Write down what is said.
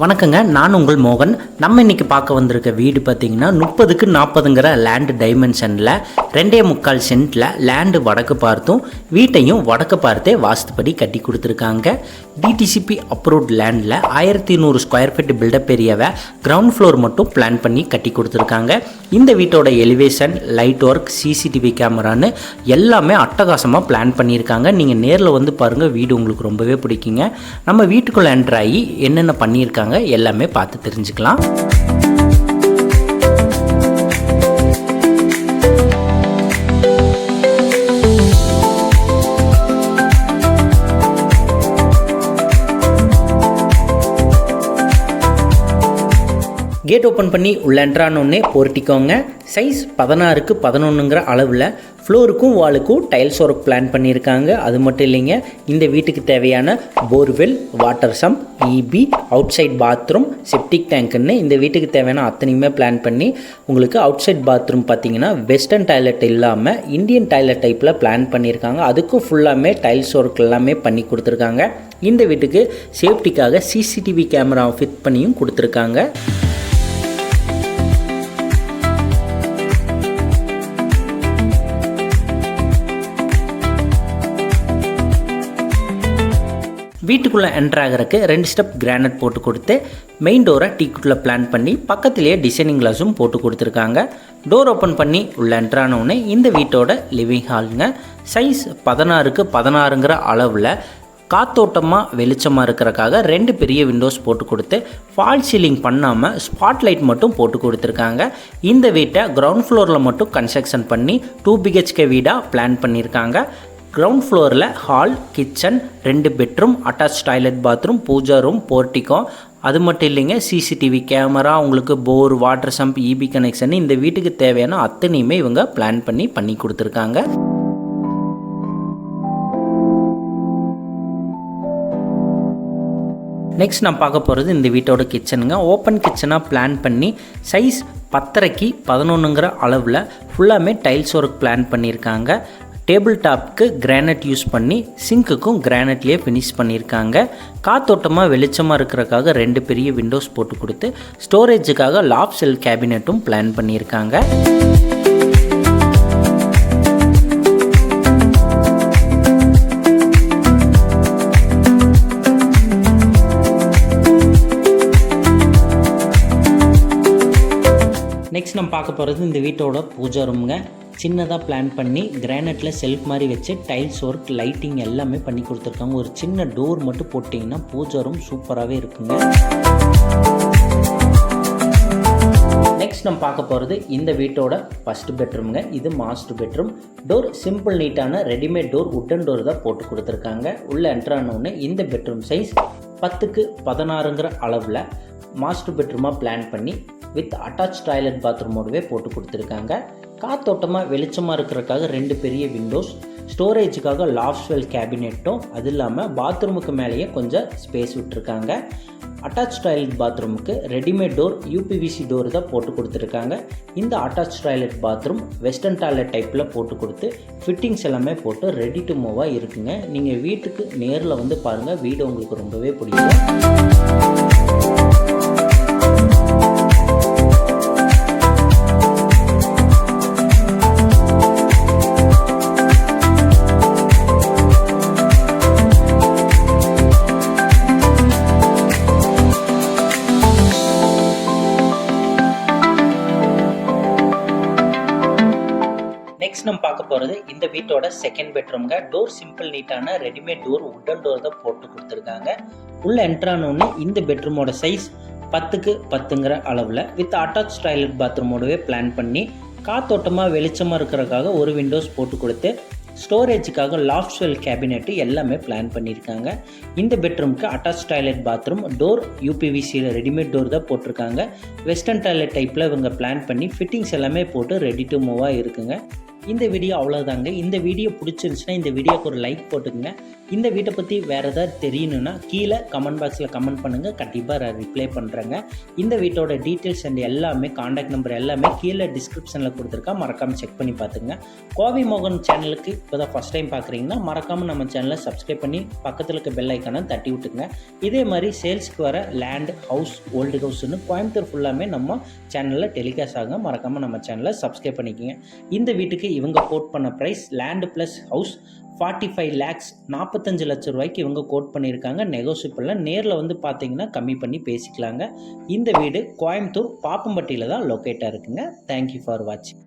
வணக்கங்க நான் உங்கள் மோகன். நம்ம இன்னைக்கு பார்க்க வந்திருக்க வீடு பார்த்தீங்கன்னா முப்பதுக்கு நாற்பதுங்கிற லேண்டு டைமென்ஷனில் ரெண்டே முக்கால் சென்ட்டில் லேண்டு வடக்கு பார்த்தும் வீட்டையும் வடக்கு பார்த்தே வாஸ்துப்படி கட்டி கொடுத்துருக்காங்க. டிடிசிபி அப்ரூவ்ட் லேண்டில் ஆயிரத்தி நூறு ஸ்கொயர் ஃபீட் பில்டப் ஏரியாவை கிரவுண்ட் ஃப்ளோர் மட்டும் பிளான் பண்ணி கட்டி கொடுத்துருக்காங்க. இந்த வீட்டோட எலிவேஷன் லைட் ஒர்க் சிசிடிவி கேமரான்னு எல்லாமே அட்டகாசமாக பிளான் பண்ணியிருக்காங்க. நீங்கள் நேரில் வந்து பாருங்கள் வீடு உங்களுக்கு ரொம்பவே பிடிக்குங்க. நம்ம வீட்டுக்குள்ளே என்ட்ராகி என்னென்ன பண்ணியிருக்காங்க எல்லாமே பார்த்து தெரிஞ்சுக்கலாம். கேட் ஓப்பன் பண்ணி உள்ளே என்ட்ரானோடனே போர்ட்டிக்கோங்க. சைஸ் பதினாறுக்கு பதினொன்றுங்கிற அளவில் ஃப்ளோருக்கும் வாலுக்கும் டைல்ஸ் ஒர்க் பிளான் பண்ணியிருக்காங்க அது மட்டும் இல்லைங்க இந்த வீட்டுக்கு தேவையான borewell water sump EB outside bathroom septic டேங்க்குன்னு இந்த வீட்டுக்கு தேவையான அத்தனையுமே பிளான் பண்ணி உங்களுக்கு அவுட் சைட் பாத்ரூம் பார்த்தீங்கன்னா வெஸ்டர்ன் டாய்லெட் இல்லாமல் இந்தியன் டாய்லெட் டைப்பில் பிளான் பண்ணியிருக்காங்க அதுக்கும் ஃபுல்லாமே டைல்ஸ் ஒர்க் எல்லாமே பண்ணி கொடுத்துருக்காங்க. இந்த வீட்டுக்கு சேஃப்டிக்காக சிசிடிவி கேமரா ஃபிட் பண்ணியும் கொடுத்துருக்காங்க. வீட்டுக்குள்ளே என்ட்ரு ஆகிறதுக்கு ரெண்டு ஸ்டெப் கிரானைட் போட்டு கொடுத்து மெயின் டோரை டீக்குட்டில் பிளான் பண்ணி பக்கத்துலேயே டிசைனிங் கிளாஸும் போட்டு கொடுத்துருக்காங்க. டோர் ஓப்பன் பண்ணி உள்ள என்ட்ரானவுடனே இந்த வீட்டோட லிவிங் ஹாலுங்க சைஸ் பதினாறுக்கு பதினாறுங்கிற அளவில் காத்தோட்டமாக வெளிச்சமாக இருக்கிறக்காக ரெண்டு பெரிய விண்டோஸ் போட்டு கொடுத்து ஃபால் சீலிங் பண்ணாமல் ஸ்பாட் லைட் மட்டும் போட்டு கொடுத்துருக்காங்க. இந்த வீட்டை கிரவுண்ட் ஃப்ளோரில் மட்டும் கன்ஸ்ட்ரக்ஷன் பண்ணி டூ பிஹெச்கே வீடாக பிளான் பண்ணியிருக்காங்க. கிரவுண்ட் ஃப்ளோரில் ஹால் கிச்சன் ரெண்டு bedroom attach toilet bathroom pooja room portico அது மட்டும் இல்லைங்க சிசிடிவி கேமரா உங்களுக்கு bore water sump EB connection இந்த வீட்டுக்கு தேவையான அத்தனையுமே இவங்க பிளான் பண்ணி பண்ணி கொடுத்துருக்காங்க. நெக்ஸ்ட் நான் பார்க்க போகிறது இந்த வீட்டோட கிச்சனுங்க ஓப்பன் கிச்சனாக பிளான் பண்ணி சைஸ் பத்தரைக்கு பதினொன்றுங்கிற அளவில் ஃபுல்லாமே டைல்ஸ் ஒர்க் பிளான் பண்ணியிருக்காங்க. டேபிள் டாப்க்கு கிரானைட் யூஸ் பண்ணி சிங்க்குக்கும் கிரானைட்லேயே ஃபினிஷ் பண்ணியிருக்காங்க. காத்தோட்டமாக வெளிச்சமாக இருக்கிறக்காக ரெண்டு பெரிய விண்டோஸ் போட்டு கொடுத்து ஸ்டோரேஜுக்காக லாப் செல் கேபினெட்டும் பிளான் பண்ணியிருக்காங்க. நெக்ஸ்ட் நம்ம பார்க்க போகிறது இந்த வீட்டோட பூஜா ரூமுங்க சின்னதாக பிளான் பண்ணி கிரானைட்டில் செல்ஃப் மாதிரி வச்சு டைல்ஸ் ஒர்க் லைட்டிங் எல்லாமே பண்ணி கொடுத்துருக்காங்க. ஒரு சின்ன டோர் மட்டும் போட்டிங்கன்னா பூஜா ரூம் சூப்பராகவே இருக்குங்க. நெக்ஸ்ட் நம்ம பார்க்க போகிறது இந்த வீட்டோட ஃபஸ்ட் பெட்ரூம்ங்க இது மாஸ்டர் பெட்ரூம் டோர் சிம்பிள் நீட்டான ரெடிமேட் டோர் உட்டன் டோர் தான் போட்டு கொடுத்துருக்காங்க. உள்ளே என்ட்ரானோடனே இந்த பெட்ரூம் சைஸ் பத்துக்கு பதினாறுங்கிற அளவில் மாஸ்டர் பெட்ரூமாக பிளான் பண்ணி வித் அட்டாச் டாய்லெட் பாத்ரூமோடவே போட்டு கொடுத்துருக்காங்க. காத்தோட்டமாக வெளிச்சமாக இருக்கிறதுக்காக ரெண்டு பெரிய விண்டோஸ் ஸ்டோரேஜுக்காக லாஃப்ஸ்வெல் கேபினெட்டும் அது இல்லாமல் பாத்ரூமுக்கு மேலேயே கொஞ்சம் ஸ்பேஸ் விட்டுருக்காங்க. அட்டாச் டாய்லெட் பாத்ரூமுக்கு ரெடிமேட் டோர் யூபிவிசி டோர் தான் போட்டு கொடுத்துருக்காங்க. இந்த attach toilet bathroom western toilet டைப்பில் போட்டு கொடுத்து ஃபிட்டிங்ஸ் எல்லாமே போட்டு ரெடி டு மூவாக இருக்குங்க. நீங்கள் வீட்டுக்கு நேரில் வந்து பாருங்கள் வீடு உங்களுக்கு ரொம்பவே பிடிக்கும். நெக்ஸ்ட் நம்ம பார்க்க போகிறது இந்த வீட்டோட செகண்ட் பெட்ரூம்ங்க டோர் சிம்பிள் நீட்டான ரெடிமேட் டோர் உட்டன் டோர் தான் போட்டு கொடுத்துருக்காங்க. உள்ளே என்ட்ரானோன்னு இந்த பெட்ரூமோட சைஸ் பத்துக்கு பத்துங்கிற அளவில் வித் அட்டாச் டாய்லெட் பாத்ரூமோடவே பிளான் பண்ணி காத்தோட்டமாக வெளிச்சமாக இருக்கிறதுக்காக ஒரு விண்டோஸ் போட்டு கொடுத்து ஸ்டோரேஜுக்காக லாஃப்ட்வெல் கேபினெட்டு எல்லாமே பிளான் பண்ணியிருக்காங்க. இந்த பெட்ரூம்க்கு அட்டாச் டாய்லெட் பாத்ரூம் டோர் யூபிவிசியில் ரெடிமேட் டோர் தான் போட்டிருக்காங்க. வெஸ்டர்ன் டாய்லெட் டைப்பில் இவங்க பிளான் பண்ணி ஃபிட்டிங்ஸ் எல்லாமே போட்டு ரெடி டு மூவாக இருக்குங்க. இந்த வீடியோ அவ்வளோதாங்க இந்த வீடியோ பிடிச்சிருந்துச்சுன்னா இந்த வீடியோக்கு ஒரு லைக் போட்டுக்கோங்க. இந்த வீட்டை பற்றி வேறு ஏதாவது தெரியணும்னா கீழே கமெண்ட் பாக்ஸில் கமெண்ட் பண்ணுங்கள் கண்டிப்பாக ரிப்ளை பண்ணுறேங்க இந்த வீட்டோட டீட்டெயில்ஸ் அண்ட் எல்லாமே காண்டாக்ட் நம்பர் எல்லாமே கீழே டிஸ்கிரிப்ஷனில் கொடுத்துருக்கா. மறக்காமல் செக் பண்ணி பார்த்துங்க கோவி மோகன் சேனலுக்கு இப்போ தான் ஃபஸ்ட் டைம் பார்க்குறீங்கன்னா மறக்காமல் நம்ம சேனலை சப்ஸ்கிரைப் பண்ணி பக்கத்தில் இருக்க பெல் ஐக்கானை தட்டி விட்டுங்க இதே மாதிரி சேல்ஸ்க்கு வர லேண்ட் ஹவுஸ் ஓல்டு ஹவுஸ்னு கோயம்புத்தூர் ஃபுல்லாமே நம்ம சேனலில் டெலிகாஸ்ட் ஆகும் மறக்காமல் நம்ம சேனலை சப்ஸ்கிரைப் பண்ணிக்கோங்க. இந்த வீட்டுக்கு இவங்க கோட் பண்ண price land plus house forty five lakhs நாற்பத்தஞ்சு லட்ச ரூபாய்க்கு இவங்க கோட் பண்ணியிருக்காங்க. நெகோசியபிளில் நேரில் வந்து பார்த்தீங்கன்னா கம்மி பண்ணி பேசிக்கலாங்க. இந்த வீடு கோயம்புத்தூர் பாப்பம்பட்டியில் தான் லொக்கேட்டாக இருக்குங்க. தேங்க்யூ ஃபார் வாட்சிங்